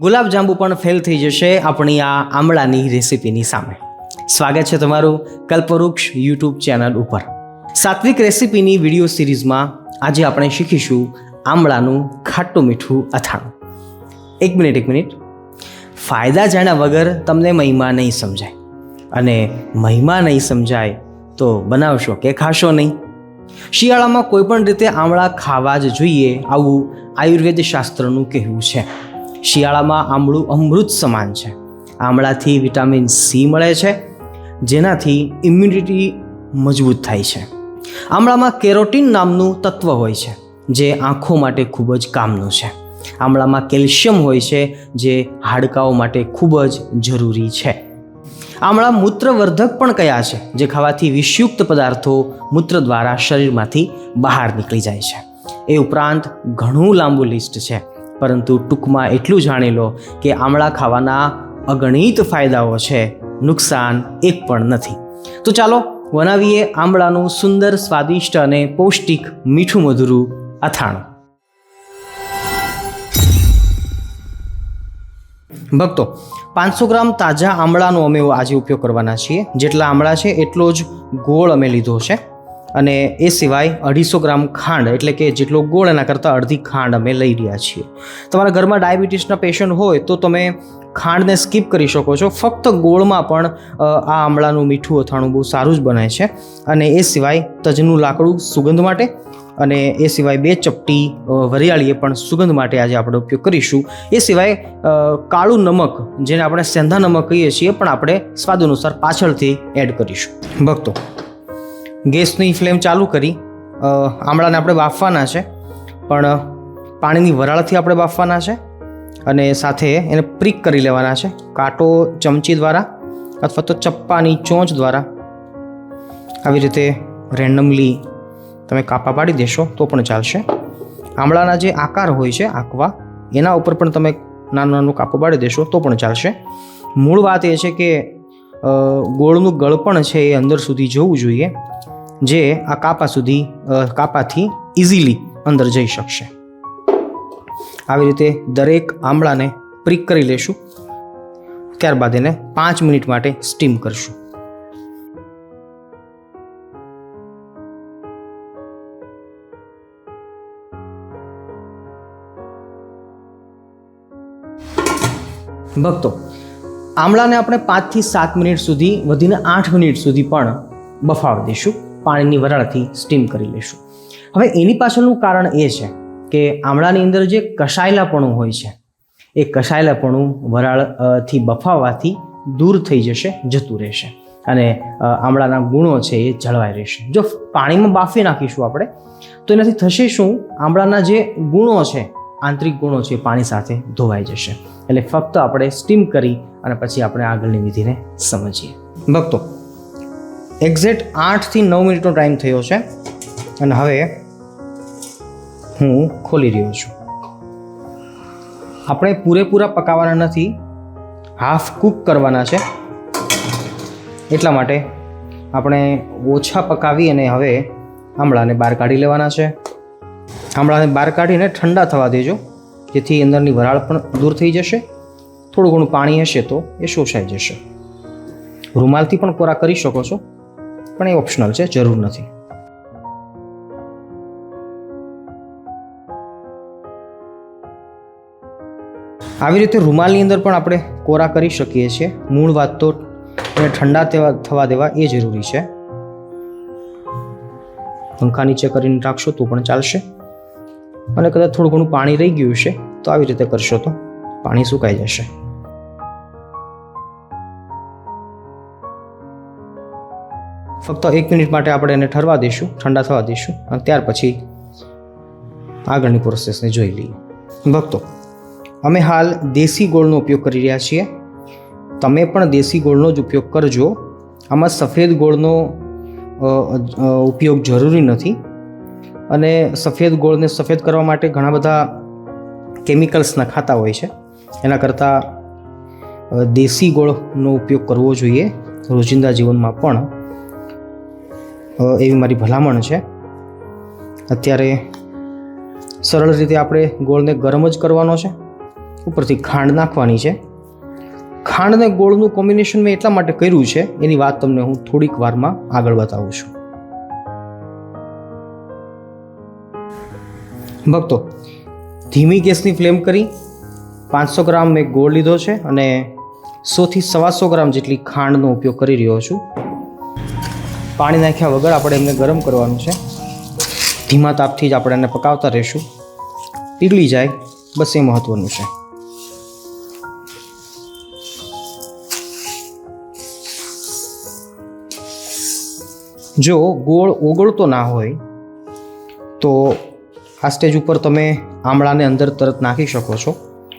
ગુલાબજાંબુ પણ ફેલ થઈ જશે આપણી આ આમળાની રેસિપીની સામે. સ્વાગત છે તમારું કલ્પવૃક્ષ યુટ્યુબ ચેનલ ઉપર. સાત્વિક રેસિપીની વીડિયો સિરીઝમાં આજે આપણે શીખીશું આમળાનું ખાટું મીઠું અથાણું. એક મિનિટ એક મિનિટ. ફાયદા જાણ્યા વગર તમને મહિમા નહીં સમજાય. અને મહિમા નહીં સમજાય તો બનાવશો કે ખાશો નહીં. શિયાળામાં કોઈપણ રીતે આમળા ખાવા જ જોઈએ આવું આયુર્વેદ શાસ્ત્રનું કહેવું છે. શિયાળામાં આમળું અમૃત સમાન છે. આમળાથી વિટામિન સી મળે છે, જેનાથી ઇમ્યુનિટી મજબૂત થાય છે. આમળામાં કેરોટીન નામનું તત્વ હોય છે, જે આંખો માટે ખૂબ જ કામનું છે. આમળામાં કેલ્શિયમ હોય છે, જે હાડકાઓ માટે ખૂબ જ જરૂરી છે. આમળા મૂત્રવર્ધક પણ કયા છે, જે ખાવાથી વિષયુક્ત પદાર્થો મૂત્ર દ્વારા શરીરમાંથી બહાર નીકળી જાય છે. એ ઉપરાંત ઘણું લાંબુ લિસ્ટ છે. પરંતુ ટૂંકમાં એટલું જાણી લો કે આમળા ખાવાના અગણિત ફાયદાઓ છે, નુકસાન એક પણ નથી. તો ચાલો બનાવીએ આમળાનું સુંદર, સ્વાદિષ્ટ અને પૌષ્ટિક મીઠું મધુરું અથાણું. ભક્તો, પાંચસો ગ્રામ તાજા આમળાનો અમે આજે ઉપયોગ કરવાના છીએ. જેટલા આમળા છે, એટલો જ ગોળ અમે લીધો છે. અને એ સિવાય અઢીસો ગ્રામ ખાંડ, એટલે કે જેટલો ગોળ, એના કરતાં અડધી ખાંડ અમે લઈ રહ્યા છીએ. તમારા ઘરમાં ડાયાબિટીસના પેશન્ટ હોય તો તમે ખાંડને સ્કીપ કરી શકો છો. ફક્ત ગોળમાં પણ આ આમળાનું મીઠું અથાણું બહુ સારું જ બને છે. અને એ સિવાય તજનું લાકડું સુગંધ માટે, અને એ સિવાય બે ચપટી વરિયાળીએ પણ સુગંધ માટે આજે આપણે ઉપયોગ કરીશું. એ સિવાય કાળું નમક, જેને આપણે સેંધા નમક કહીએ છીએ, પણ આપણે સ્વાદ અનુસાર પાછળથી એડ કરીશું. ભક્તો ગેસની ફ્લેમ ચાલુ કરી. આમળાને આપણે બાફવાના છે. પણ પાણીની વરાળથી આપણે બાફવાના છે અને સાથે એને પ્રિક કરી લેવાના છે. કાંટો, ચમચી દ્વારા અથવા તો ચપ્પાની ચોંચ દ્વારા. આવી રીતે રેન્ડમલી તમે કાપા પાડી દેશો તો પણ ચાલશે. આમળાના જે આકાર હોય છે, આંકવા, એના ઉપર પણ તમે નાનું નાનું કાપો પાડી દેશો તો પણ ચાલશે. મૂળ વાત એ છે કે ગોળનું ગળપણ છે એ અંદર સુધી જવું જોઈએ. જે આ કાપા સુધી કાપાથી ઇઝીલી અંદર જઈ શકશે. આવી રીતે દરેક આમળાને પ્રિક કરી લેશું. ત્યારબાદ એને પાંચ મિનિટ માટે સ્ટીમ કરશું. ભક્તો, આમળાને આપણે પાંચથી સાત મિનિટ સુધી, વધીને આઠ મિનિટ સુધી પણ બફાવી દઈશું પાણીની વરાળથી સ્ટીમ કરી લઈશું. હવે એની પાછળનું કારણ એ છે કે આમળાની અંદર જે કસાયેલાપણું હોય છે, એ કસાયેલાપણું વરાળથી બફાવાથી દૂર થઈ જશે, જતું રહેશે. અને આમળાના ગુણો છે એ જળવાઈ રહેશે. જો પાણીમાં બાફી નાખીશું આપણે, તો એનાથી થશે શું? આમળાના જે ગુણો છે, આંતરિક ગુણો છે પાણી સાથે ધોવાઈ જશે. એટલે ફક્ત આપણે સ્ટીમ કરી અને પછી આપણે આગળની વિધિને સમજીએ. ભક્તો એક્ઝેક્ટ આઠથી નવ મિનિટનો ટાઈમ થયો છે. અને હવે હું ખોલી રહ્યો છું. આપણે પૂરેપૂરા પકાવવાના નથી, હાફ કૂક કરવાના છે. એટલા માટે આપણે ઓછા પકાવી અને હવે આમળાને બહાર કાઢી લેવાના છે. આમળાને બહાર કાઢીને ઠંડા થવા દેજો, જેથી અંદરની વરાળ પણ દૂર થઈ જશે. થોડું ઘણું પાણી હશે તો એ શોષાઈ જશે. રૂમાલથી પણ કોરા કરી શકો છો. પણ એ ઓપ્શનલ છે, જરૂર નથી. આવી રીતે રૂમાલની અંદર પણ આપણે કોરા કરી શકીએ છીએ. મૂળ વાત તો એને ઠંડા થવા દેવા એ જરૂરી છે. પંખા નીચે કરીને રાખશો તો પણ ચાલશે. અને કદાચ થોડું ઘણું પાણી રહી ગયું છે તો આવી રીતે કરશો તો પાણી સુકાઈ જશે. ફક્ત એક મિનિટ માટે આપણે એને ઠરવા દઈશું, ઠંડા થવા દઈશું અને ત્યાર પછી આગળની પ્રોસેસને જોઈ લઈએ. ભક્તો, અમે હાલ દેશી ગોળનો ઉપયોગ કરી રહ્યા છીએ. તમે પણ દેશી ગોળનો જ ઉપયોગ કરજો. આમાં સફેદ ગોળનો ઉપયોગ જરૂરી નથી. અને સફેદ ગોળને સફેદ કરવા માટે ઘણા બધા કેમિકલ્સ નખાતા હોય છે. એના કરતાં દેશી ગોળનો ઉપયોગ કરવો જોઈએ રોજિંદા જીવનમાં પણ. એવી મારી ભલામણ છે. અત્યારે સરળ રીતે આપણે ગોળને ગરમ જ કરવાનો છે. ઉપરથી ખાંડ નાખવાની છે. ખાંડ અને ગોળનું કોમ્બિનેશન મેં એટલા માટે કર્યું છે, એની વાત તમને હું થોડીક વારમાં આગળ બતાવું છું. ભક્તો, ધીમી ગેસની ફ્લેમ કરી પાંચસો ગ્રામ મેં ગોળ લીધો છે અને સોથી સવાસો ગ્રામ જેટલી ખાંડનો ઉપયોગ કરી રહ્યો છું. પાણી નાખ્યા વગર આપણે એમને ગરમ કરવાનું છે. ધીમા તાપથી જ આપણે એને પકાવતા રહીશું. પીગળી જાય, બસ એ મહત્વનું છે. જો ગોળ ઓગળતો ના હોય, તો આ સ્ટેજ ઉપર તમે આમળાને અંદર તરત નાખી શકો છો.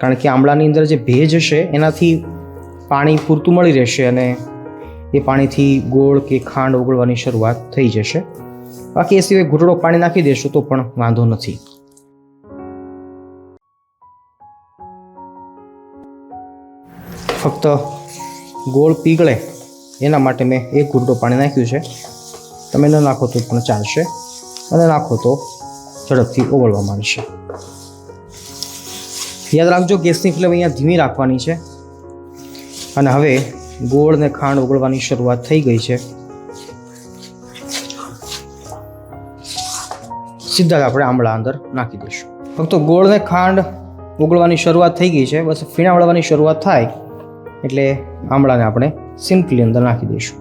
કારણ કે આમળાની અંદર જે ભેજ હશે એનાથી પાણી પૂરતું મળી રહેશે અને એ પાણીથી ગોળ કે ખાંડ ઓગળવાની શરૂઆત થઈ જશે. બાકી એ સિવાય ઘૂંટડો પાણી નાખી દેશો તો પણ વાંધો નથી. ફક્ત ગોળ પીગળે એના માટે મેં એક ઘૂંટડો પાણી નાખ્યું છે. તમે ન નાખો તો પણ ચાલશે અને નાખો તો ઝડપથી ઓગળવા માંડશે યાદ રાખજો ગેસની ફ્લેમ અહીંયા ધીમી રાખવાની છે. અને હવે ગોળ ને ખાંડ ઓગળવાની શરૂઆત થઈ ગઈ છે. સીધા જ આપણે આંબળા અંદર નાખી દઈશું. ફક્ત ગોળ ને ખાંડ ઓગળવાની શરૂઆત થઈ ગઈ છે. બસ ફીણા વળવાની શરૂઆત થાય એટલે આંબળાને આપણે સિમ્પલી અંદર નાખી દઈશું.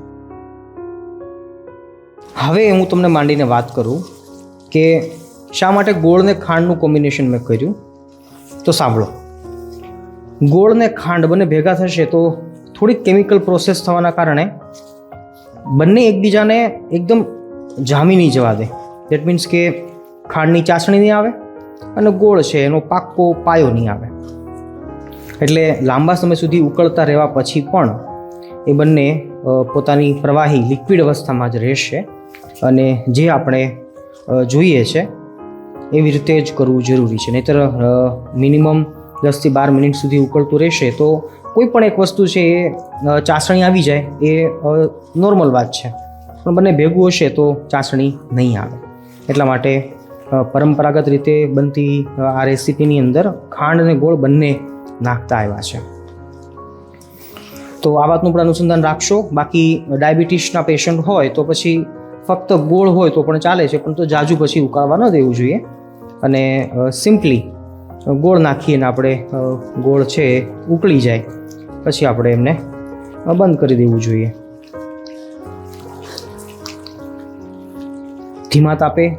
હવે હું તમને માંડીને વાત કરું કે શા માટે ગોળ ને ખાંડનું કોમ્બિનેશન મેં કર્યું? તો સાંભળો. ગોળ ને ખાંડ બંને ભેગા થશે તો થોડીક કેમિકલ પ્રોસેસ થવાના કારણે બંને એકબીજાને એકદમ જામી નહીં જવા દે દેટ મીન્સ કે ખાંડની ચાસણી નહીં આવે અને ગોળ છે, એનો પાક્કો પાયો નહીં આવે. એટલે લાંબા સમય સુધી ઉકળતા રહેવા પછી પણ એ બંને પોતાની પ્રવાહી લિક્વિડ અવસ્થામાં જ રહેશે અને જે આપણે જોઈએ છે એવી રીતે જ કરવું જરૂરી છે. નહીતર મિનિમમ દસથી બાર મિનિટ સુધી ઉકળતું રહેશે, તો કોઈ પણ એક વસ્તુ છે એ ચાસણી આવી જાય એ નોર્મલ વાત છે. પણ બંને ભેગું હશે તો ચાસણી નહીં આવે. એટલા માટે પરંપરાગત રીતે બનતી આ રેસીપીની અંદર ખાંડ અને ગોળ બંને નાખતા આવ્યા છે. તો આ વાતનું પણ અનુસંધાન રાખશો. બાકી ડાયાબિટીસના પેશન્ટ હોય તો પછી ફક્ત ગોળ હોય તો પણ ચાલે છે, પણ તો જાજુ પછી ઉકાળવા ન દેવું જોઈએ. અને સિમ્પલી ગોળ નાખીને આપણે ગોળ છે ઉકળી જાય. પછી આપણે એમને બંધ કરી દેવું જોઈએ. ધીમા તાપે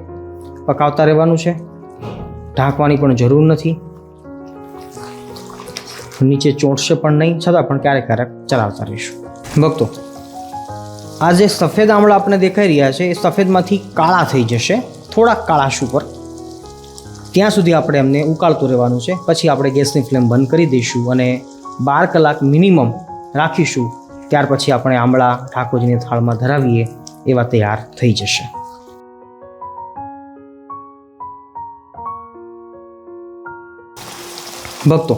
પકાવતા રહેવાનું છે. ઢાંકવાની પણ જરૂર નથી. નીચે ચોંટશે પણ નહીં, છતાં પણ ક્યારેક ક્યારેક ચલાવતા રહીશું. ભક્તો, આ જે સફેદ આમળા આપણે દેખાઈ રહ્યા છે, એ સફેદમાંથી કાળા થઈ જશે. થોડાક કાળાશ ઉપર ત્યાં સુધી આપણે એમને ઉકાળતું રહેવાનું છે. પછી આપણે ગેસની ફ્લેમ બંધ કરી દઈશું અને બાર કલાક મિનિમમ રાખીશું. ત્યાર પછી આપણે આમળા ઠાકોરજીની થાળમાં ધરાવીએ એવા તૈયાર થઈ જશે. ભક્તો,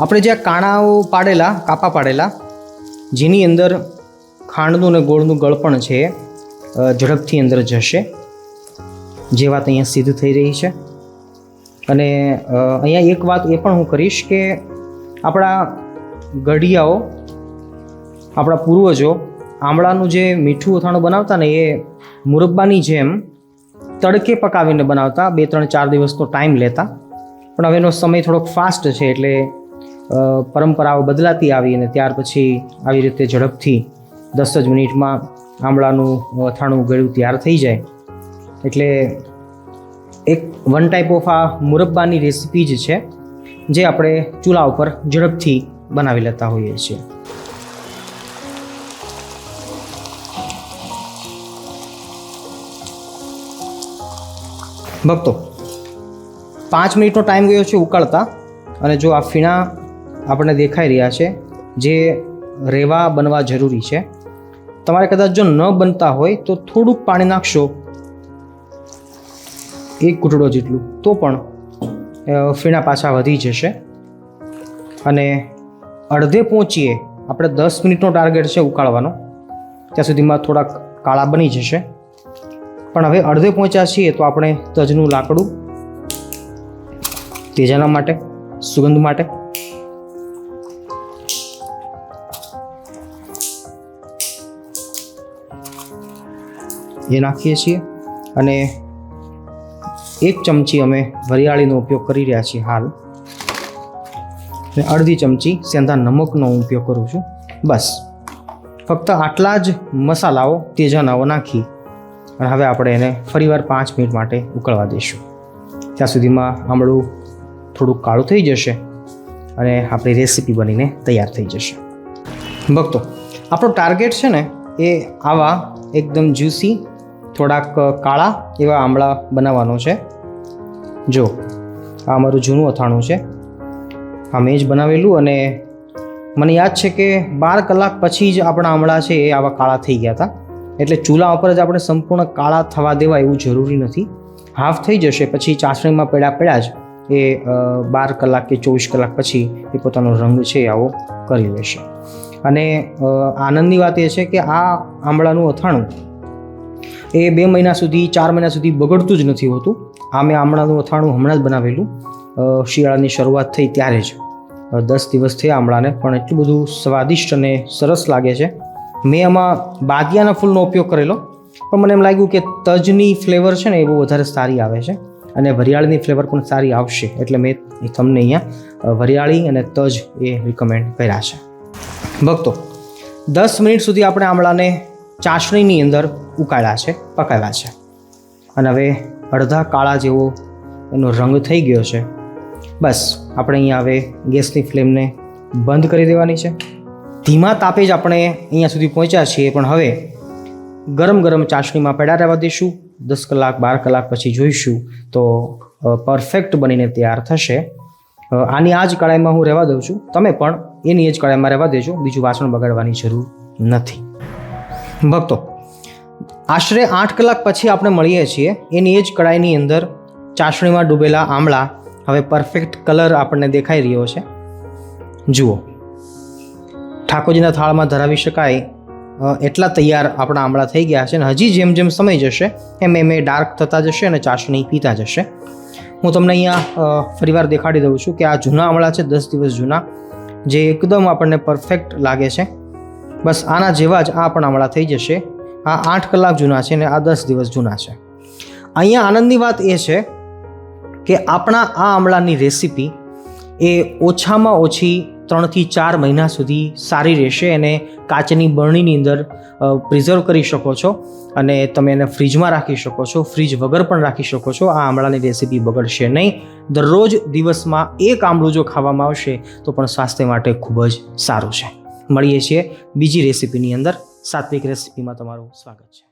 આપણે જે કાણાઓ પાડેલા, કાપા પાડેલા, જેની અંદર ખાંડનું અને ગોળનું ગળપણ છે ઝડપથી અંદર જશે. જે વાત અહીંયા સિદ્ધ થઈ રહી છે. અને અહીંયા એક વાત એ પણ હું કરીશ કે આપણા ઘડિયાઓ આપણા પૂર્વજો આમળાનું જે મીઠું અથાણું બનાવતા ને એ મુરબ્બાની જેમ તડકે પકાવીને બનાવતા, બે, ત્રણ, ચાર દિવસનો ટાઈમ લેતા. પણ હવેનો સમય થોડોક ફાસ્ટ છે એટલે પરંપરાઓ બદલાતી આવી અને ત્યાર પછી આવી રીતે ઝડપથી દસ જ મિનિટમાં આમળાનું અથાણું ગળ્યું તૈયાર થઈ જાય. એટલે વન ટાઈપ ઓફ આ મુરબ્બાની રેસીપી જ છે, જે આપણે ચૂલા ઉપર ઝડપથી બનાવી લેતા હોઈએ છીએ. ભક્તો, પાંચ મિનિટનો ટાઈમ ગયો છે ઉકાળતા, અને જો આ ફીણા આપણને દેખાઈ રહ્યા છે, જે રેવા બનવા જરૂરી છે, તમારે કદાચ જો ન બનતા હોય તો થોડુંક પાણી નાખશો એક કૂટડો જેટલું, તો પણ ફીણા પાછા વધી જશે. અને અડધે પહોંચીએ, આપણે દસ મિનિટનો ટાર્ગેટ છે ઉકાળવાનો, ત્યાં સુધીમાં થોડાક કાળા બની જશે. પણ હવે અડધે પહોંચ્યા છીએ, તો આપણે તજનું લાકડું, તેજાના માટે, સુગંધ માટે. એ નાખીએ છીએ, અને એક ચમચી અમે વરિયાળીનો ઉપયોગ કરી રહ્યા છીએ હાલ. અને અડધી ચમચી સેંધા નમકનો હું ઉપયોગ કરું છું. બસ. ફક્ત આટલા જ મસાલાઓ તેજાનાઓ નાખી. અને હવે આપણે એને ફરીવાર પાંચ મિનિટ માટે ઉકળવા દઈશું. ત્યાં સુધીમાં આમળું થોડુંક કાળું થઈ જશે અને આપણી રેસીપી બનીને તૈયાર થઈ જશે. ભક્તો, આપણો ટાર્ગેટ છે ને એ આવા એકદમ જ્યુસી થોડાક કાળા એવા આમળા બનાવવાનો છે. જો, આ અમારું જૂનું અથાણું છે. આ મેં જ બનાવેલું અને મને યાદ છે કે બાર કલાક પછી જ આપણા આમળા છે એ આવા કાળા થઈ ગયા હતા. એટલે ચૂલા ઉપર જ આપણે સંપૂર્ણ કાળા થવા દેવા એવું જરૂરી નથી. હાફ થઈ જશે, પછી ચાસણીમાં પડ્યા પડ્યા જ એ બાર કલાક કે ચોવીસ કલાક પછી એ પોતાનો રંગ છે આવો કરી લેશે. અને આનંદની વાત એ છે કે આ આમળાનું અથાણું એ બે મહિના સુધી, ચાર મહિના સુધી બગડતું જ નથી હોતું. આ મેં આમળાનું અથાણું હમણાં જ બનાવેલું. શિયાળાની શરૂઆત થઈ ત્યારે જ. દસ દિવસ થયા આમળાને, પણ એટલું બધું સ્વાદિષ્ટ અને સરસ લાગે છે. મેં આમાં બાદિયાના ફૂલનો ઉપયોગ કરેલો, પણ મને એમ લાગ્યું કે તજની ફ્લેવર છે ને એ બહુ વધારે સારી આવે છે. અને વરિયાળીની ફ્લેવર પણ સારી આવશે, એટલે મેં તમને અહીંયા વરિયાળી અને તજ એ રિકમેન્ડ કર્યા છે. ભક્તો, દસ મિનિટ સુધી આપણે આમળાને ચાસણીની અંદર ઉકાળ્યા છે પકાવ્યા છે. અને હવે અડધા કાળા જેવો એનો રંગ થઈ ગયો છે. બસ, આપણે અહીંયા હવે ગેસની ફ્લેમને બંધ કરી દેવાની છે. ધીમા તાપે જ આપણે અહીંયા સુધી પહોંચ્યા છીએ, પણ હવે ગરમ ગરમ ચાસણીમાં પેડા રહેવા દઈશું. દસ કલાક, બાર કલાક પછી જોઈશું તો પરફેક્ટ બનીને તૈયાર થશે. આની આ જ કડાઈમાં હું રહેવા દઉં છું. તમે પણ એની એ જ કડાઈમાં રહેવા દેજો. બીજું વાસણ બગાડવાની જરૂર નથી. ભક્તો આશરે આઠ કલાક પછી આપણે મળીએ છીએ. એની એ જ કડાઈની અંદર ચાસણીમાં ડૂબેલા આમળા હવે પરફેક્ટ કલર આપણને દેખાઈ રહ્યો છે. જુઓ. ઠાકોરજીના થાળમાં ધરાવી શકાય એટલા તૈયાર આપણા આમળા થઈ ગયા છે અને હજી જેમ જેમ સમય જશે, એમ એમ એ ડાર્ક થતા જશે અને ચાસણી પીતા જશે. હું તમને અહીંયા ફરીવાર દેખાડી દઉં છું કે આ જૂના આમળા છે, દસ દિવસ જૂના, જે એકદમ આપણને પરફેક્ટ લાગે છે. બસ આના જેવા જ આ પણ આમળા થઈ જશે. આ આઠ કલાક જૂના છે ને આ દસ દિવસ જૂના છે. અહીંયા આનંદની વાત એ છે કે આપણા આ આમળાની રેસીપી એ ઓછામાં ઓછી ત્રણથી ચાર મહિના સુધી સારી રહેશે અને કાચની બરણીની અંદર પ્રિઝર્વ કરી શકો છો અને તમે એને ફ્રીજમાં રાખી શકો છો ફ્રીજ વગર પણ રાખી શકો છો. આ આમળાની રેસીપી બગડશે નહીં. દરરોજ દિવસમાં એક આમળું જો ખાવામાં આવશે તો પણ સ્વાસ્થ્ય માટે ખૂબ જ સારું છે. મળીએ છીએ બીજી રેસીપીની અંદર. સાત્વિક રેસિપીમાં તમારું સ્વાગત છે.